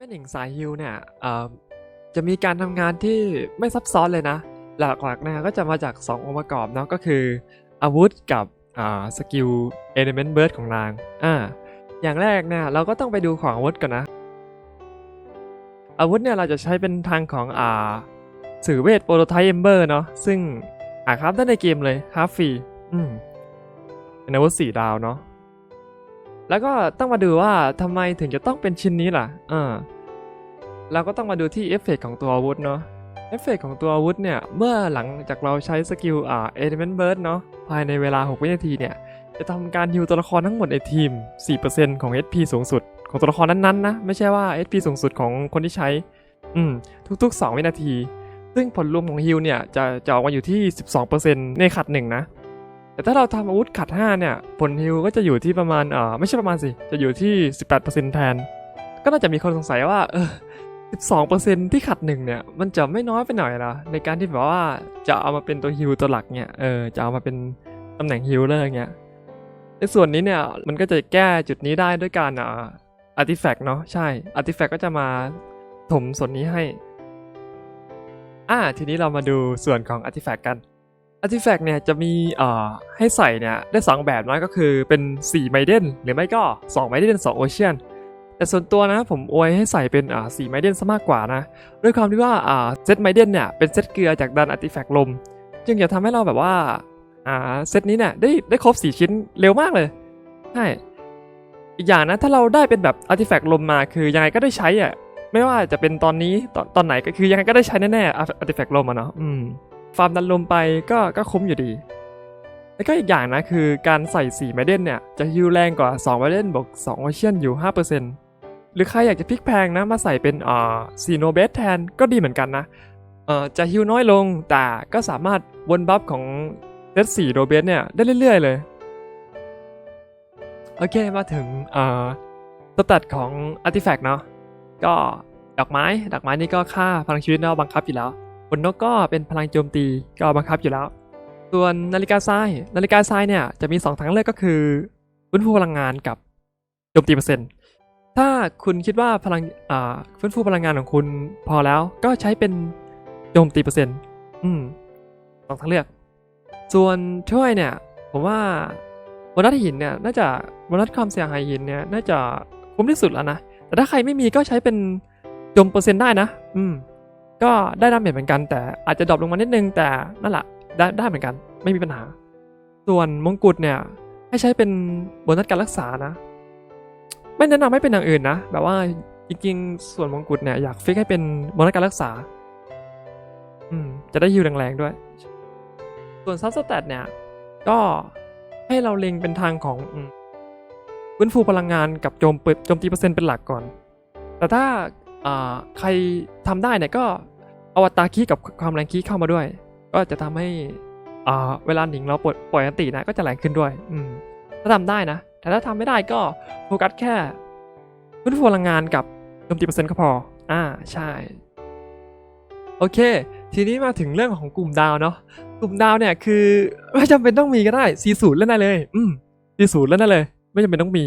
แม่หนิงสายฮิวเนี่ยจะมีการทำงานที่ไม่ซับซ้อนเลยนะ หลักๆนะก็จะมาจาก 2 องค์ประกอบเนาะก็คืออาวุธกับสกิลเอเลเมนต์เบิร์ดของนางอ่าอย่างแรกเนี่ยเราก็ต้องไปดูของอาวุธก่อนนะ อาวุธเนี่ยเราจะใช้เป็นทางของอ่าสื่อเวทโปรโตไทป์เอมเบอร์เนาะซึ่งอ่าครับได้ในเกมเลยฮาฟฟรีอืมเป็นอาวุธสี่ดาวเนาะ แล้วก็ต้องมาดูว่าทำไมถึงจะต้องเป็นชิ้นนี้ล่ะเออเราก็ต้องมาดูที่เอฟเฟกต์ของตัวอาวุธเนาะเอฟเฟกต์ของตัวอาวุธเนี่ย เมื่อหลังจากเราใช้สกิลอ่า Element Burst เนาะภายในเวลา 6 วินาทีเนี่ย จะทำการฮิวตัวละครทั้งหมดในทีม 4%ของ HP สูงสุด ของตัวละครนั้นๆนะ ไม่ใช่ว่า HP สูงสุดของคนที่ใช้ อืม ทุกๆ 2 วินาที ซึ่งผลรวมของฮิวเนี่ย จะจะออกมาอยู่ที่ 12%ในขัดหนึ่งนะ แต่ถ้าเราทำอาวุธขัด 5 เนี่ย ผลฮิวก็จะอยู่ที่ประมาณเออไม่ใช่ประมาณสิ จะอยู่ที่ 18%แทน ก็น่าจะมีคนสงสัยว่าเออ12%ที่ขัดหนึ่งเนี่ย มันจะไม่น้อยไปหน่อยเหรอในการที่แบบว่าจะเอามาเป็นตัวฮิวตัวหลักเนี่ยเออจะเอามาเป็นตำแหน่งฮิลเลอร์เงี้ยในส่วนนี้เนี่ยมันก็จะแก้จุดนี้ได้ด้วยการอ่าอาร์ติแฟกต์เนาะใช่อาร์ติแฟกต์ก็จะมาถมส่วนนี้ให้อ่าทีนี้เรามาดูส่วนของอาร์ติแฟกต์กัน อาร์ติแฟกต์เนี่ยจะมีเอ่อให้ใส่เนี่ยได้2แบบนะก็คือเป็น4ไมเดนหรือไม่ก็2ไมเดน2โอเชียนแต่ส่วนตัวนะผมอวยให้ใส่เป็นอ่าสีไมเดนซะมากกว่านะด้วยความที่ว่าอ่าเซตไมเดนเนี่ยเป็นเซตเกลือจากดันอาร์ติแฟกต์ลม จึงจะทำให้เราแบบว่าอ่าเซตนี้เนี่ยได้ได้ครบ 4 ชิ้นเร็วมากเลยใช่อีกอย่างนะถ้าเราได้เป็นแบบอาร์ติแฟกต์ลมมาคือยังไงก็ได้ใช้อะไม่ว่าจะเป็นตอนนี้ตอนตอนไหนก็คือยังไงก็ได้ใช้แน่ๆอาร์ติแฟกต์ลมอะเนาะอืม ฟาร์มดันลมไปก็ก็คุ้มอยู่ดี แล้วก็อีกอย่างนะคือการใส่4ไมเดนเนี่ย จะฮิวแรงกว่า2ไมเดนบวก2โอเชียนอยู่ 5%หรือใครอยากจะพลิกแพงนะมาใส่เป็นอ่าซีโนเบสแทนก็ดีเหมือนกันนะเอ่อจะฮิวน้อยลงแต่ก็สามารถวนบัฟของเซต4โนเบสเนี่ยได้เรื่อยๆเลย โอเคมาถึงอ่าสแตทของอาร์ติแฟกต์เนาะก็ดอกไม้ดอกไม้นี่ก็ค่าพลังชีวิตเนาะบังคับอยู่แล้ว บนนกก็เป็นพลังโจมตีก็บังคับอยู่แล้ว ส่วนนาฬิกาทราย นาฬิกาทรายเนี่ยจะมี 2 ทางเลือกก็คือฟื้นฟูพลังงานกับโจมตีเปอร์เซ็นต์ ถ้าคุณคิดว่าพลังอ่าฟื้นฟูพลังงานของคุณพอแล้วก็ใช้เป็นโจมตีเปอร์เซ็นต์ อืมสองทางเลือก ส่วนช่วยเนี่ย ผมว่าโบนัสหินเนี่ยน่าจะโบนัสความเสียหายหินเนี่ยน่าจะคุ้มที่สุดแล้วนะ แต่ถ้าใครไม่มีก็ใช้เป็นโจมเปอร์เซ็นต์ได้นะ อืม ก็ได้ดาเมจเหมือนกัน แต่อาจจะดรอปลงมานิดนึง แต่นั่นแหละได้ได้เหมือนกัน ไม่มีปัญหา ส่วนมงกุฎเนี่ย ให้ใช้เป็นโบนัสการรักษานะ ไม่แนะนำให้เป็นอย่างอื่นนะ แบบว่าจริงๆส่วนมงกุฎเนี่ยอยากฟิกให้เป็นโบนัสการรักษา อืม จะได้ฮิวแรงๆด้วย ส่วนซับสแตทเนี่ย ก็ให้เราเล็งเป็นทางของอืมฟื้นฟูพลังงานกับโจมเปิดโจมตีเปอร์เซ็นต์เป็นหลักก่อน แต่ถ้าอ่าใครทำได้เนี่ยก็ อาอัตรคีกับความแรงคีเข้ามาด้วย ก็จะทำให้อ่าเวลาหนิงเราปล่อยปล่อยอันตินะก็จะแรงขึ้นด้วย อืมถ้าทำได้นะ แต่ถ้าทำไม่ได้ก็โฟกัสแค่ฟื้นฟูพลังงานกับโจมตีเปอร์เซ็นต์ก็พอ อ่าใช่ โอเค ทีนี้มาถึงเรื่องของกลุ่มดาวเนาะกลุ่มดาวเนี่ยคือไม่จำเป็นต้องมีก็ได้40เล่นได้เลย อืม40เล่นได้เลย ไม่จำเป็นต้องมี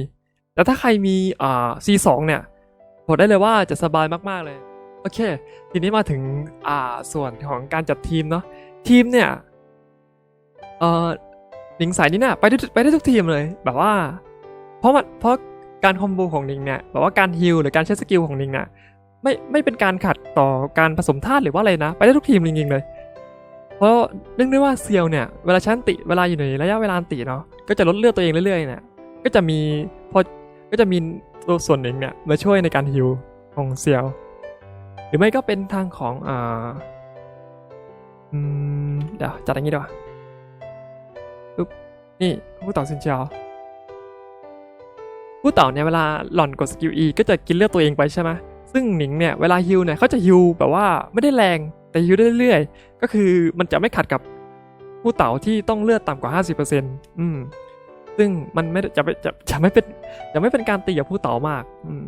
แต่ถ้าใครมีอ่า C2 เนี่ยบอกได้เลยว่าจะสบายมากๆเลย โอเค ทีนี้มาถึงอ่าส่วนของการจัดทีมเนาะทีมเนี่ยเอ่อหนิงสายนี้เนี่ยไปได้ไปได้ทุกทีมเลยแบบว่า เพราะมันเพราะการคอมโบของหนิงเนี่ยแบบว่าการฮิลหรือการใช้สกิลของหนิงเนี่ยไม่ไม่เป็นการขัดต่อการผสมธาตุหรือว่าอะไรนะ ไปได้ทุกทีมจริงๆเลย เพราะเนื่องด้วยว่าเซียวเนี่ยเวลาชั้นติเวลาอยู่ในระยะเวลานติเนาะก็จะลดเลือดตัวเองเรื่อยๆเนี่ยก็จะมีพอก็จะมีตัวส่วนหนึ่งเนี่ยมาช่วยในการฮิลของเซียว รือไม่ก็เป็นทางของอ่าอืมเดี๋ยวจัดอย่างนี้ดีกว่านี่ผู้ต่อซินเชียวผู้ต่อเนี่ยเวลาหล่อนกดสกิล E ก็จะกินเลือดตัวเองไปใช่ไหมซึ่งหนิงเนี่ยเวลาฮิลเนี่ยเขาจะฮิลแบบว่าไม่ได้แรงแต่ฮิลได้เรื่อยๆ ก็คือมันจะไม่ขัดกับผู้เต่าที่ต้องเลือดต่ำกว่า 50%อืมซึ่งมันไม่จะไม่จะจะไม่เป็นจะไม่เป็นการตีกับผู้เต่ามาก อืม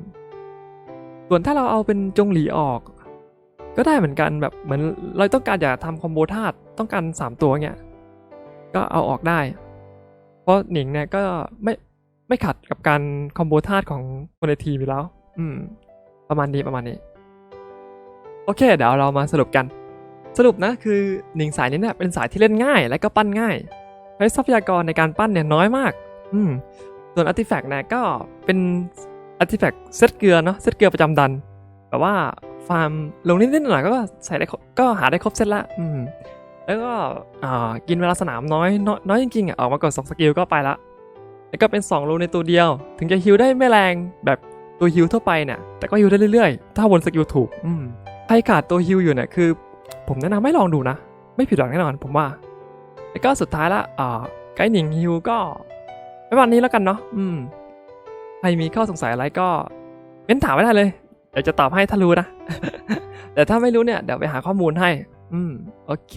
ส่วนถ้าเราเอาเป็นจงหลีออก ก็ได้เหมือนกันแบบเหมือนเราต้องการอยากทำคอมโบธาตุต้องการสามตัวเงี้ยก็เอาออกได้ เพราะหนิงเนี่ยก็ไม่ไม่ขัดกับการคอมโบธาตุของคนในทีมอยู่แล้ว อืม ประมาณนี้ประมาณนี้ โอเค เดี๋ยวเรามาสรุปกัน สรุปนะคือหนิงสายนี้เนี่ยเป็นสายที่เล่นง่ายและก็ปั้นง่ายใช้ทรัพยากรในการปั้นเนี่ยน้อยมาก อืม ส่วนอาร์ติแฟกต์เนี่ยก็เป็นอาร์ติแฟกต์เซตเกลือเนาะเซตเกลือประจำดันแบบว่า ฟาร์มลงนิดๆหน่อยก็ใส่ได้ก็หาได้ครบเซตละอืมแล้วก็กินเวลาสนามน้อยน้อยอยจริงๆอะออกมากดสองสกิลก็ไปละแล้วก็เป็น2โลในตัวเดียว ถึงจะฮิลได้ไม่แรงแบบตัวฮิลทั่วไปเนี่ยแต่ก็ฮิลได้เรื่อยๆ ถ้าวนสกิลถูกอืมใครขาดตัวฮิลอยู่เนี่ยคือ ผมแนะนำให้ลองดูนะ ไม่ผิดหวังแน่นอนผมว่า แล้วก็สุดท้ายละอ่าไกด์หนิงฮิลก็ไม่วันนี้แล้วกันเนาะอืมใครมีข้อสงสัยอะไรก็เม้นถามไว้ได้เลย ดี๋ยวจะตอบให้ถ้ารู้นะ แต่ถ้าไม่รู้เนี่ยเดี๋ยวไปหาข้อมูลให้ อืม โอเค